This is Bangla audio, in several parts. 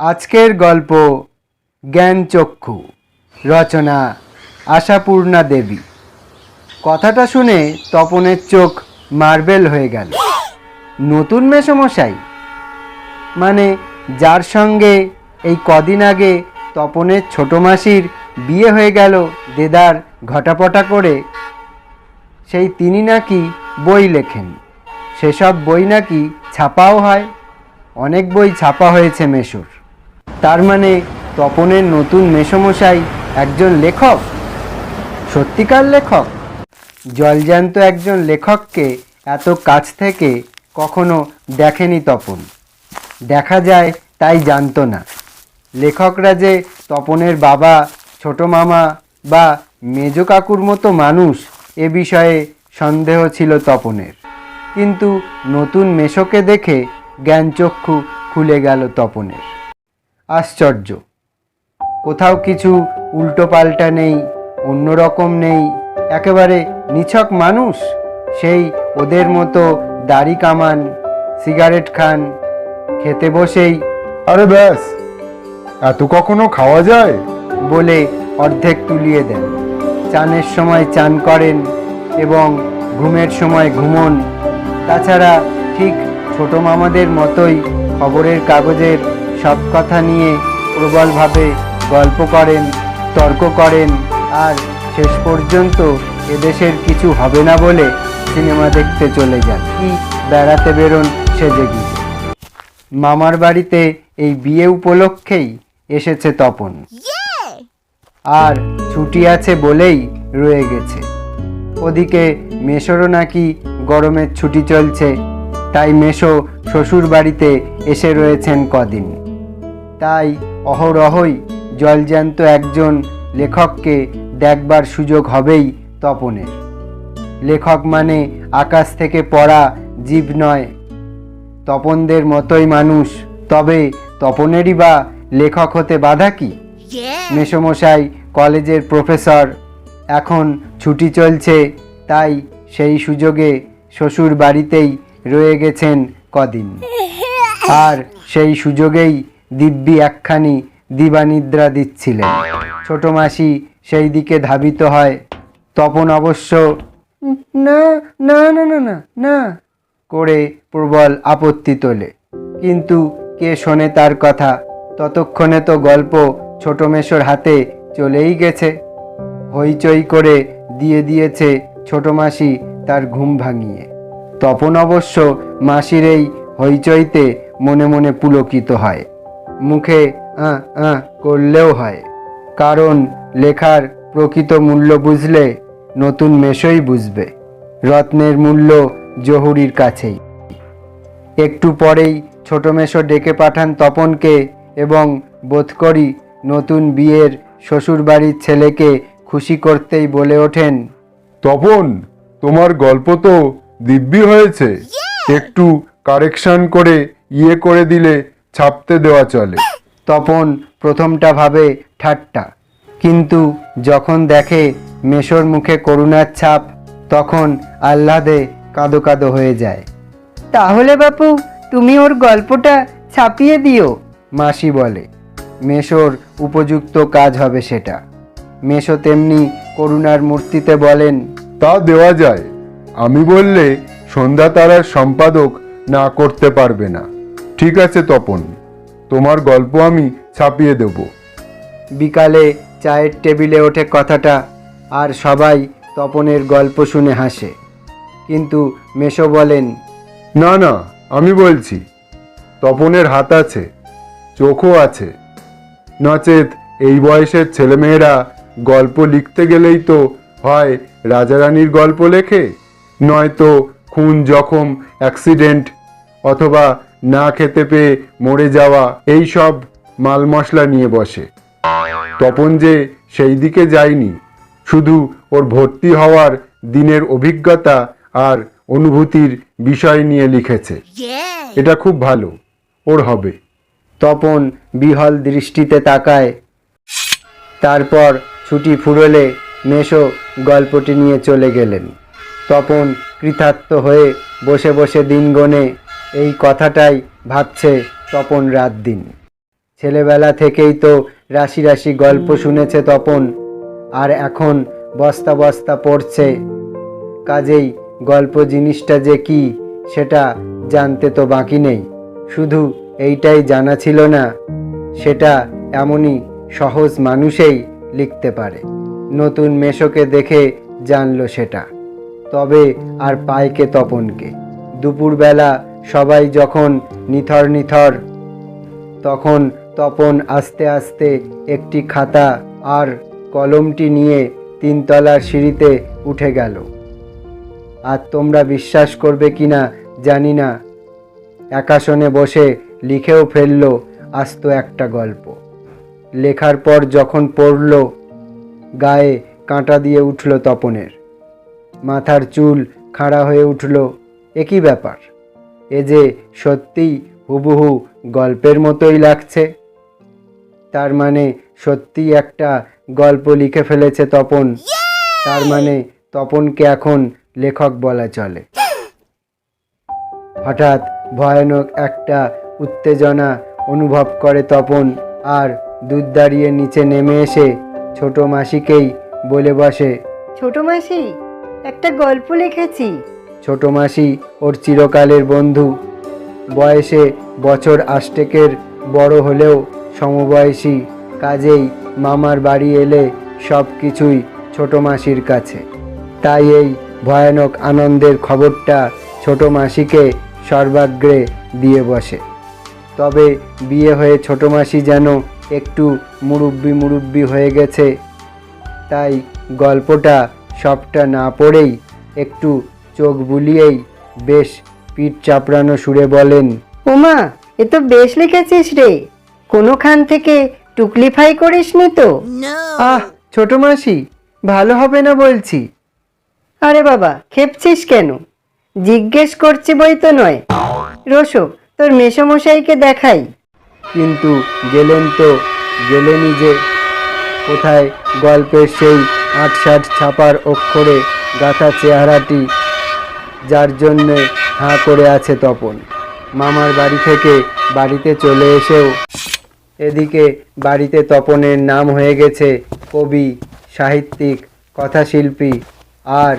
আজকের গল্প জ্ঞানচক্ষু, রচনা আশাপূর্ণা দেবী। কথাটা শুনে তপনের চোখ মার্বেল হয়ে গেল। নতুন মেসমশাই? মানে যার সঙ্গে এই কদিন আগে তপনের ছোট মাসির বিয়ে হয়ে গেল দেদার ঘটাপটা করে, সেই তিনি নাকি বই লেখেন। সেসব বই নাকি ছাপাও হয়। অনেক বই ছাপা হয়েছে মেশোর তার মানে তপনের নতুন মেসমশাই একজন লেখক? সত্যিকার লেখক? জলজ্যান্ত একজন লেখককে এত কাছ থেকে কখনো দেখেনি তপন। দেখা যায় তাই জানতো না। লেখকরা যে তপনের বাবা, ছোট মামা বা মেজ কাকুর মতো মানুষ, এ বিষয়ে সন্দেহ ছিল তপনের। কিন্তু নতুন মেশোকে দেখে জ্ঞানচক্ষু খুলে গেল তপনের। আশ্চর্য। কোথাও কিছু উল্টোপাল্টা নেই অন্যরকম নেই একেবারে নিছক মানুষ সেই ওদের মতো দাড়ি কামান সিগারেট খান খেতে বসেই আরে ব্যাস এত কখনো খাওয়া যায়? বলে অর্ধেক তুলিয়ে দেন। চানের সময় চান করেন এবং ঘুমের সময় ঘুমন। তাছাড়া ঠিক ছোট মামাদের মতোই খবরের কাগজের সব কথা নিয়ে প্রবলভাবে গল্প করেন, তর্ক করেন। আর শেষ পর্যন্ত এদেশের কিছু হবে না বলে সিনেমা দেখতে চলে যান। কি বেড়াতে বেরোন সেজে গিয়ে মামার বাড়িতে এই বিয়ে উপলক্ষেই এসেছে তপন। আর ছুটি আছে বলেই রয়ে গেছে। ওদিকে মেশোরও নাকি গরমের ছুটি চলছে, তাই মেশো শ্বশুর বাড়িতে এসে রয়েছেন কদিন। তাই অহরহই জলজ্যান্ত একজন লেখককে দেখবার সুযোগ হবেই তপনের। লেখক মানে আকাশ থেকে পড়া জীব নয়। তপনদের মতোই মানুষ তবে তপনেরই বা লেখক হতে বাধা কি? মেসমশাই কলেজের প্রফেসর এখন ছুটি চলছে তাই সেই সুযোগে শ্বশুর বাড়িতেই রয়ে গেছেন কদিন। আর সেই সুযোগেই দিব্যি একখানি দিবানিদ্রা দিচ্ছিলেন। ছোট মাসি সেই দিকে ধাবিত হয়, তপন অবশ্য, না না না না না না, করে প্রবল আপত্তি তোলে। কিন্তু কে শোনে তার কথা? ততক্ষণে তো গল্প ছোট মেশোর হাতে চলেই গেছে। হইচই করে দিয়ে দিয়েছে ছোট মাসি তার ঘুম ভাঙিয়ে। তপন অবশ্য মাসির এই হইচইতে মনে মনে পুলকিত হয়। মুখে আঁ আঁ করলেও হয়। কারণ লেখার প্রকৃত মূল্য বুঝলে নতুন মেশোই বুঝবে। রত্নের মূল্য জহুরির কাছেই। একটু পরেই ছোট মেশো ডেকে পাঠান তপনকে এবং বোধ করি নতুন বিয়ের শ্বশুরবাড়ির ছেলেকে খুশি করতেই বলে ওঠেন তপন তোমার গল্প তো দিব্যি হয়েছে। একটু কারেকশন করে ইয়ে করে দিলে ছাপতে দেওয়া চলে। তপন প্রথমটা ভাবে ঠাট্টা। কিন্তু যখন দেখে মেশোর মুখে করুণার ছাপ তখন আহ্লাদে কাঁদো কাঁদো হয়ে যায়। তাহলে বাপু তুমি ওর গল্পটা ছাপিয়ে দিও। মাসি বলে মেশোর উপযুক্ত কাজ হবে সেটা। মেশো তেমনি করুণার মূর্তিতে বলেন তা দেওয়া যায়। আমি বললে সন্ধ্যা তারার সম্পাদক না করতে পারবে না। ঠিক আছে তপন তোমার গল্প আমি ছাপিয়ে দেব। বিকালে চায়ের টেবিলে ওঠে কথাটা আর সবাই তপনের গল্প শুনে হাসে। কিন্তু মেশো বলেন না না আমি বলছি তপনের হাত আছে চোখও আছে। নচেত এই বয়সের ছেলেমেয়েরা গল্প লিখতে গেলেই তো হয় রাজারানীর গল্প লেখে নয়তো খুন জখম অ্যাক্সিডেন্ট অথবা না খেতে পেয়ে মরে যাওয়া এই সব মাল মশলা নিয়ে বসে। তপন যে সেই দিকে যায়নি শুধু ওর ভর্তি হওয়ার দিনের অভিজ্ঞতা আর অনুভূতির বিষয় নিয়ে লিখেছে। এটা খুব ভালো ওর হবে। তপন বিহল দৃষ্টিতে তাকায়। তারপর ছুটি ফুরলে মেশো গল্পটি নিয়ে চলে গেলেন। তপন কৃতার্থ হয়ে বসে বসে দিন গনে এই কথাটাই ভাবছে তপন রাত দিন। ছেলেবেলা থেকেই তো রাশি রাশি গল্প শুনেছে তপন, আর এখন বস্তা বস্তা পড়ছে। কাজেই গল্প জিনিসটা যে কি, সেটা জানতে তো বাকি নেই। শুধু এইটাই জানা ছিল না, সেটা এমনই সহজ মানুষেই লিখতে পারে। নতুন মেশোকে দেখে জানলো সেটা। তবে আর পায়কে তপনকে। দুপুরবেলা সবাই যখন নিথর নিথর, তখন তপন আস্তে আস্তে একটি খাতা আর কলমটি নিয়ে তিনতলার সিঁড়িতে উঠে গেল। আর তোমরা বিশ্বাস করবে কিনা জানি না। একাশনে বসে লিখেও ফেলল আস্ত একটা গল্প। লেখার পর যখন পড়ল, গায়ে কাঁটা দিয়ে উঠল তপনের। মাথার চুল খাড়া হয়ে উঠল। একই ব্যাপার? এ যে সত্যিই হুবহু গল্পের মতোই লাগছে। তার মানে সত্যি একটা গল্প লিখে ফেলেছে তপন। তার মানে তপনকে এখন লেখক বলা চলে। হঠাৎ ভয়ানক একটা উত্তেজনা অনুভব করে তপন আর দুধ দাঁড়িয়ে নিচে নেমে এসে ছোট মাসিকেই বলে বসে ছোট মাসি একটা গল্প লিখেছি। ছোট মাসি ওর চিরকালের বন্ধু। বয়সে বছর আষ্টেকের বড় হলেও সমবয়সী কাজেই মামার বাড়ি এলে সব কিছুই ছোট মাসির কাছে। তাই এই ভয়ানক আনন্দের খবরটা ছোট মাসিকে সর্বাগ্রে দিয়ে বসে। তবে বিয়ে হয়ে ছোট মাসি যেন একটু মুরব্বি মুরব্বি হয়ে গেছে, তাই গল্পটা সবটা না পড়েই একটু চোখ বুলিয়েই বেশ পিঠ চাপড়ানো সুরে বলেন ওমা এ তো বেশ লিখেছিস রে। কোনোখান থেকে টুকলিফাই করিসনি তো? আহ ছোট মাসি ভালো হবে না বলছি। আরে বাবা খেপছিস কেন? জিজ্ঞেস করছি বই তো নয়। রসো তোর মেসমশাইকে দেখাই। কিন্তু গেলেন তো গেলেনই যে। কোথায় গল্পের সেই আটষাট ছাপার অক্ষরে গাথা চেহারাটি যার জন্যে হাঁ করে আছে তপন। মামার বাড়ি থেকে বাড়িতে চলে এসেও এদিকে বাড়িতে তপনের নাম হয়ে গেছে কবি সাহিত্যিক কথাশিল্পী আর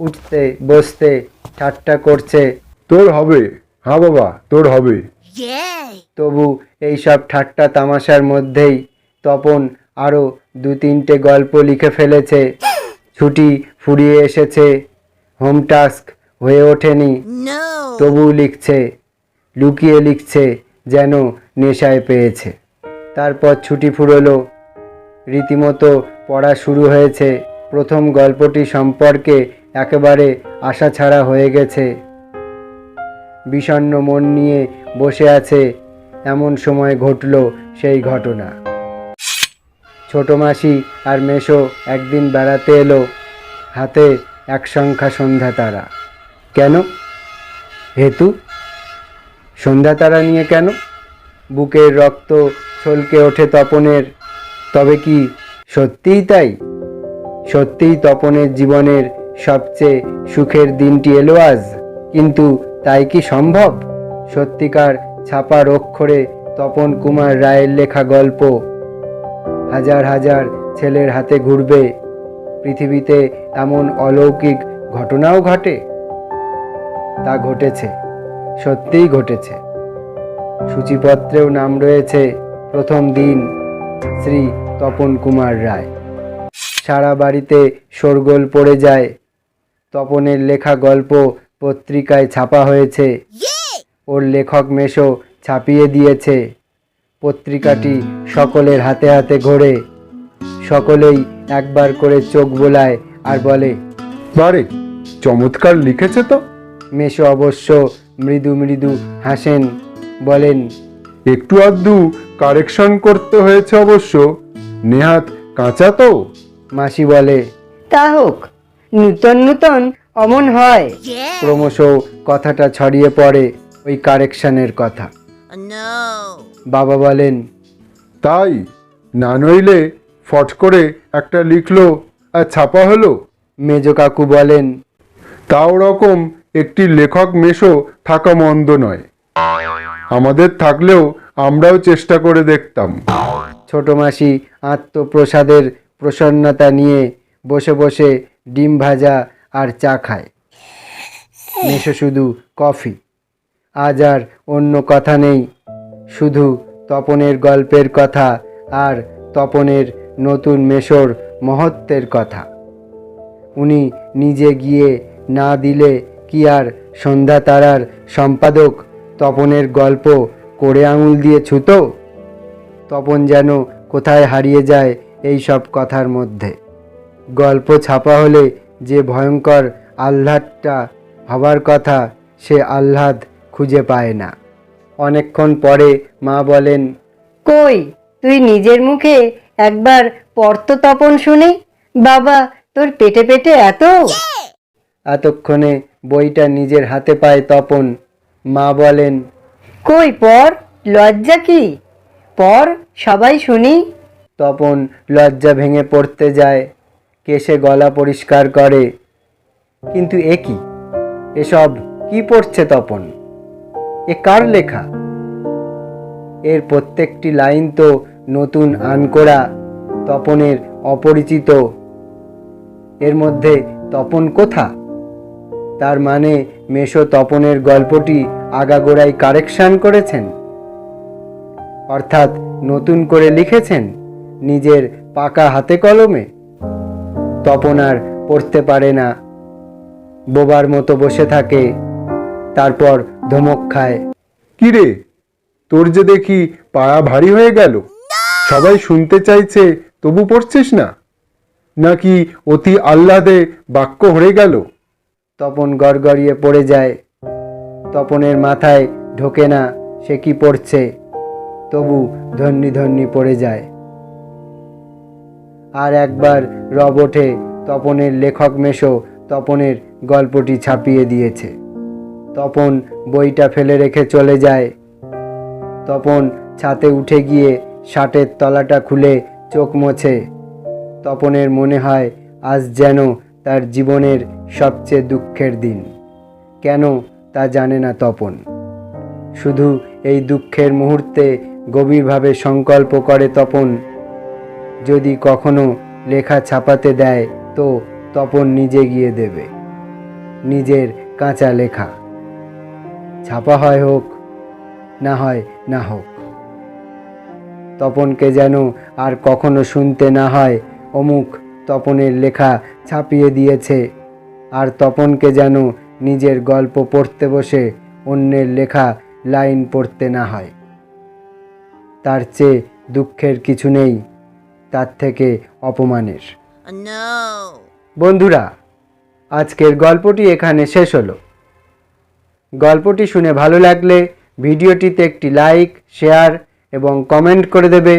উঠতে বসতে ঠাট্টা করছে। তোর হবে। হ্যাঁ বাবা তোর হবে। তবু এইসব ঠাট্টা তামাশার মধ্যেই তপন আরও দু তিনটে গল্প লিখে ফেলেছে। ছুটি ফুরিয়ে এসেছে। হোম টাস্ক হয়ে ওঠেনি। তবু লিখছে লুকিয়ে লিখছে যেন নেশায় পেয়েছে। তারপর ছুটি ফুরলো। রীতিমতো পড়া শুরু হয়েছে। প্রথম গল্পটি সম্পর্কে একেবারে আশা ছাড়া হয়ে গেছে। বিষণ্ণ মন নিয়ে বসে আছে এমন সময় ঘটল সেই ঘটনা। ছোট মাসি আর মেশো একদিন বেড়াতে এলো হাতে এক সংখ্যা সন্ধ্যা তারা। কেন? হেতু? সন্ধ্যা তারা নিয়ে কেন? বুকের রক্ত ছলকে ওঠে তপনের, তবে কি সত্যিই তাই? সত্যিই তপনের জীবনের সবচেয়ে সুখের দিনটি এলো আজ, কিন্তু তাই কি সম্ভব? সত্যিকার ছাপার অক্ষরে তপন কুমার রায়ের লেখা গল্প, হাজার হাজার ছেলের হাতে ঘুরবে, পৃথিবীতে এমন অলৌকিক ঘটনাও ঘটে। তা ঘটেছে, সত্যিই ঘটেছে। সূচিপত্রেও নাম রয়েছে, প্রথম দিন, শ্রী তপন কুমার রায়। সারা বাড়িতে শোরগোল পড়ে যায়। তপনের লেখা গল্প পত্রিকায় ছাপা হয়েছে। ওর লেখক মেশো ছাপিয়ে দিয়েছে। পত্রিকাটি সকলের হাতে হাতে ঘোরে। সকলেই একবার করে চোখ বোলায় আর বলে, বারে, চমৎকার লিখেছে তো। মেশো অবশ্য। মৃদু মৃদু হাসেন বলেন একটু আধটু কারেকশন করতে হয়েছে অবশ্য। নেহাত কাঁচা তো? মাসি বলে তা হোক নূতন নূতন অমন হয়। ক্রমশ কথাটা ছড়িয়ে পড়ে ওই কারেকশনের কথা। বাবা বলেন তাই? না নইলে ফট করে একটা লিখলো আর ছাপা হলো? মেজ কাকু বলেন তাও রকম একটি লেখক মেশো থাকা মন্দ নয়। আমাদের থাকলেও আমরাও চেষ্টা করে দেখতাম। ছোট মাসি আত্মপ্রসাদের প্রসন্নতা নিয়ে বসে বসে ডিম ভাজা আর চা খায়। মেশো শুধু কফি। আজ আর অন্য কথা নেই। শুধু তপনের গল্পের কথা আর তপনের নতুন মেশোর মহত্বের কথা। উনি নিজে গিয়ে না দিলে কি আর সন্ধ্যা তারার সম্পাদক তপনের গল্প করে আঙুল দিয়ে ছুতো? তপন যেন কোথায় হারিয়ে যায় এই সব কথার মধ্যে। গল্প ছাপা হলে যে ভয়ঙ্কর আহ্লাদটা হবার কথা সে আহ্লাদ খুঁজে পায় না। অনেকক্ষণ পরে মা বলেন কই তুই নিজের মুখে একবার পর্ত তপন শুনি বাবা তোর পেটে পেটে এত? এতক্ষণে বইটা নিজের হাতে পায় তপন। মা বলেন কই পর? লজ্জা কি? পর সবাই শুনি। তপন লজ্জা ভেঙে পড়তে যায় কেশে গলা পরিষ্কার করে। কিন্তু এ কি? এসব কি পড়ছে তপন? এ কার লেখা? এর প্রত্যেকটি লাইন তো নতুন আনকোড়া তপনের অপরিচিত। এর মধ্যে তপন কোথা? তার মানে মেশো তপনের গল্পটি আগাগোড়াই কারেকশন করেছেন। অর্থাৎ নতুন করে লিখেছেন নিজের পাকা হাতে কলমে। তপন আর পড়তে পারে না। বোবার মতো বসে থাকে, তারপর ধমক খায়। কিরে, তোর যে দেখি পাড়া ভারী হয়ে গেল। সবাই শুনতে চাইছে, তবু পড়ছিস না? নাকি অতি আহ্লাদে বাক্য হয়ে গেল? তপন গড়গড়িয়ে পড়ে যায়। তপনের মাথায় ঢোকে না সে কি পড়ছে, তবু ধন্যি ধন্যি পড়ে যায়। আর একবার রব ওঠে তপনের লেখক মেশো তপনের গল্পটি ছাপিয়ে দিয়েছে। তপন বইটা ফেলে রেখে চলে যায়। তপন ছাতে উঠে গিয়ে শার্টের তলাটা খুলে চোখ মোছে। তপনের মনে হয়, আজ যেন তার জীবনের সবচেয়ে দুঃখের দিন। কেন তা জানে না তপন। শুধু এই দুঃখের মুহূর্তে গভীরভাবে সংকল্প করে তপন, যদি কখনো লেখা ছাপাতে দেয় তো তপন নিজে গিয়ে দেবে, নিজের কাঁচা লেখা। ছাপা হয় হোক, না হয় না হোক। তপনকে যেন আর কখনো শুনতে না হয়, অমুক তপনের লেখা ছাপিয়ে দিয়েছে। আর তপনকে যেন নিজের গল্প পড়তে বসে অন্যের লেখা লাইন পড়তে না হয়। তার চেয়ে দুঃখের কিছু নেই তার থেকে অপমানের। বন্ধুরা আজকের গল্পটি এখানে শেষ হলো। গল্পটি শুনে ভালো লাগলে ভিডিওটিতে একটি লাইক শেয়ার এবং কমেন্ট করে দেবে।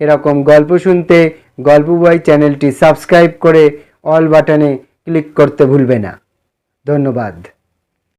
এরকম গল্প শুনতে গল্প বই চ্যানেলটি সাবস্ক্রাইব করে অল বাটনে ক্লিক করতে ভুলবে না। ধন্যবাদ।